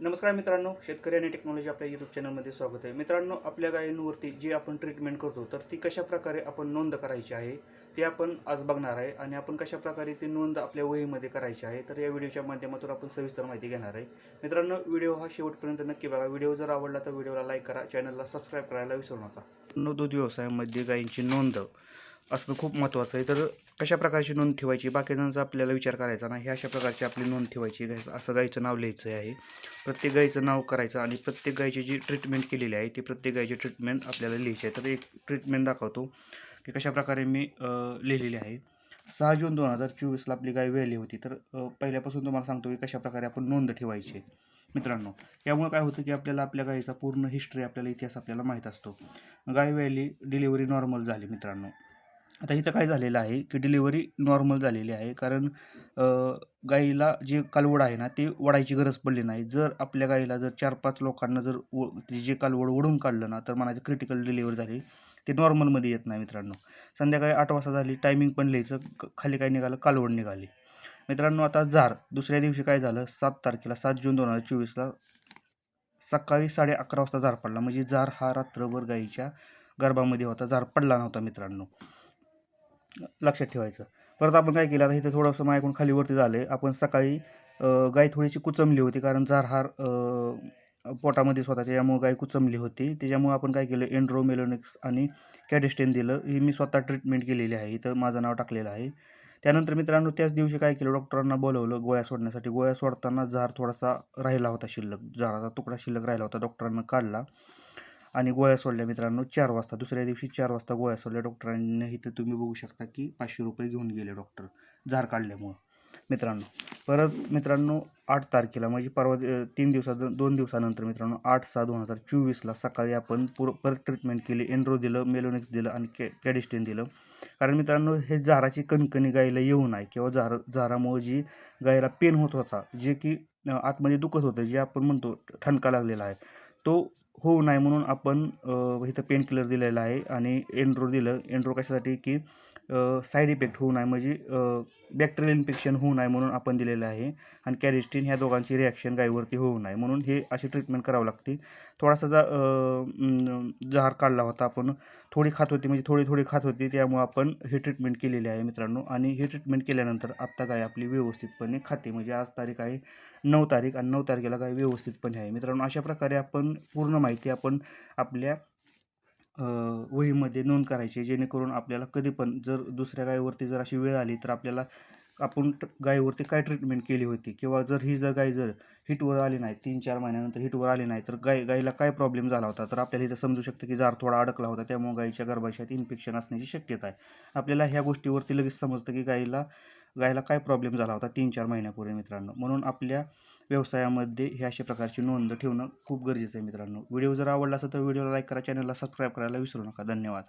नमस्कार मित्रांनो शेतकरी आणि टेक्नॉलॉजी आपल्या यूट्यूब चॅनलमध्ये स्वागत आहे. मित्रांनो आपल्या गायींवरती जी आपण ट्रीटमेंट करतो तर ती कशा प्रकारे आपण नोंद करायची आहे ते आपण आज बघणार आहे. आणि आपण कशा प्रकारे ती नोंद आपल्या वहीमध्ये करायची आहे तर या व्हिडिओच्या माध्यमातून आपण सविस्तर माहिती घेणार आहे. मित्रांनो व्हिडिओ हा शेवटपर्यंत नक्की बघा. व्हिडिओ जर आवडला तर व्हिडिओला लाईक करा चॅनलला सबस्क्राईब करायला विसरू नका. दूध व्यवसायामध्ये गायींची नोंद. असणं खूप महत्त्वाचं आहे. तर कशा प्रकारची नोंद ठेवायची? बाकीजणांचा आपल्याला विचार करायचा नाही. हे अशा प्रकारची आपली नोंद ठेवायची. गाय- असं गाईचं नाव लिहायचं आहे. प्रत्येक गाईचं नाव करायचं आणि प्रत्येक गायची जी ट्रीटमेंट केलेली आहे ती प्रत्येक गायची ट्रीटमेंट आपल्याला लिहायची आहे. तर एक ट्रीटमेंट दाखवतो की कशा प्रकारे मी लिहिलेली आहे. सहा जून दोन हजार चोवीसला आपली गाय वेळली होती. तर पहिल्यापासून तुम्हाला सांगतो की कशाप्रकारे आपण नोंद ठेवायची मित्रांनो. यामुळे काय होतं की आपल्याला आपल्या गायीचा पूर्ण हिस्ट्री आपल्याला इतिहास आपल्याला माहीत असतो. गाय वेळली डिलिव्हरी नॉर्मल झाली मित्रांनो. आता इथं काय झालेलं आहे की डिलिव्हरी नॉर्मल झालेली आहे. कारण गाईला जे कालवड आहे ना ते वडायची गरज पडली नाही. जर आपल्या गाईला जर चार पाच लोकांना जर व ते जे कालवड ओढून काढलं ना तर म्हणायचं क्रिटिकल डिलिव्हरी झाली. ते नॉर्मलमध्ये येत नाही मित्रांनो. संध्याकाळी आठ वाजता झाली टायमिंग पण लिहायचं खाली काय निघालं? कालवड निघाली. मित्रांनो आता जार दुसऱ्या दिवशी काय झालं? सात तारखेला सात जून दोन हजार चोवीसला सकाळी साडे अकरा वाजता जार पडला. म्हणजे जार हा रात्रभर गाईच्या गर्भामध्ये होता. जार पडला नव्हता मित्रांनो. लक्षात ठेवायचं. परत आपण काय केलं आता इथे थोडंसं मायकून खालीवरती झालं आहे आपण सकाळी गाय थोडीशी कुचमली होती कारण जारहार पोटामध्ये अ, पोटामध्येच त्याच्यामुळे गाय कुचमली होती. त्याच्यामुळे आपण काय केलं एन्ड्रोमेलोनिक्स आणि कॅडेस्टेन दिलं. ही मी स्वतः ट्रीटमेंट केलेली आहे इथं माझं नाव टाकलेलं आहे. त्यानंतर मित्रांनो त्याच दिवशी काय केलं डॉक्टरांना बोलवलं गोळ्या सोडण्यासाठी. गोळ्या सोडताना जार थोडासा राहिला होता शिल्लक जाराचा तुकडा शिल्लक राहिला होता डॉक्टरांना काढला. आणि गोळ्या सोडल्या मित्रांनो चार वाजता. दुसऱ्या दिवशी चार वाजता गोळ्या सोडल्या डॉक्टरांनी. इथं तुम्ही बघू शकता की पाचशे रुपये घेऊन गेले डॉक्टर झार काढल्यामुळं. मित्रांनो परत मित्रांनो आठ तारखेला म्हणजे परवा तीन दिवसा दोन दिवसानंतर मित्रांनो आठ सहा दोन हजार चोवीसला सकाळी आपण पुर परत ट्रीटमेंट केली एनरो दिलं मेलोनिक्स दिलं आणि कॅ कॅडिस्टेन दिलं. कारण मित्रांनो हे झाराची कणकणी गायीला येऊ नये किंवा झार झारामुळे जी गायीला पेन होत होता जे की आतमध्ये दुखत होतं जे आपण म्हणतो ठणका लागलेला आहे तो होऊ नये म्हणून आपण इथं पेन किलर आहे आणि एन्ड्रो दिलं. एन्ड्रो कशासाठी? की साईड इफेक्ट होऊ नये. म्हणजे बॅक्टेरियल इन्फेक्शन होऊ नये म्हणून आपण दिलेलं आहे. आणि कॅरिस्टीन ह्या दोघांची रिॲक्शन गायीवरती होऊ नये म्हणून हे अशी ट्रीटमेंट करावं लागते. थोडासा जा जहार काढला होता आपण. थोडी खात होती म्हणजे थोडी थोडी खात होती. त्यामुळे आपण ही ट्रीटमेंट केलेली आहे मित्रांनो. आणि ही ट्रीटमेंट केल्यानंतर आत्ता गाय आपली व्यवस्थितपणे खाते. म्हणजे आज तारीख आहे नऊ तारीख. आणि नऊ तारखेला गाय व्यवस्थितपणे आहे. मित्रांनो अशा प्रकारे आपण पूर्ण माहिती आपण आपल्या वहीमध्ये नोंद करायची जेणेकरून आपल्याला कधी पण जर दुसऱ्या गायीवरती जर अशी वेळ आली तर आपल्याला आपण ट- गायीवरती काय ट्रीटमेंट केली होती? किंवा जर ही जर गाय जर हिटवर आली नाही तीन चार महिन्यानंतर हिटवर आली नाही तर गाय गायीला काय प्रॉब्लेम झाला होता? तर आपल्याला इथं समजू शकतं की जार थोडा अडकला होता त्यामुळे गायीच्या गर्भाशयात इन्फेक्शन असण्याची शक्यता आहे. आपल्याला ह्या गोष्टीवरती लगेच समजतं की गायीला गायीला काय प्रॉब्लेम झाला होता तीन चार महिन्यापूर्वी मित्रांनो? म्हणून आपल्या व्यवसायामध्ये हे अशा प्रकारची नोंद ठेवणं खूप गरजेचं आहे मित्रांनो. व्हिडिओ जर आवडला असेल तर व्हिडिओला लाईक करा चॅनलला सबस्क्राईब करायला विसरू नका. धन्यवाद.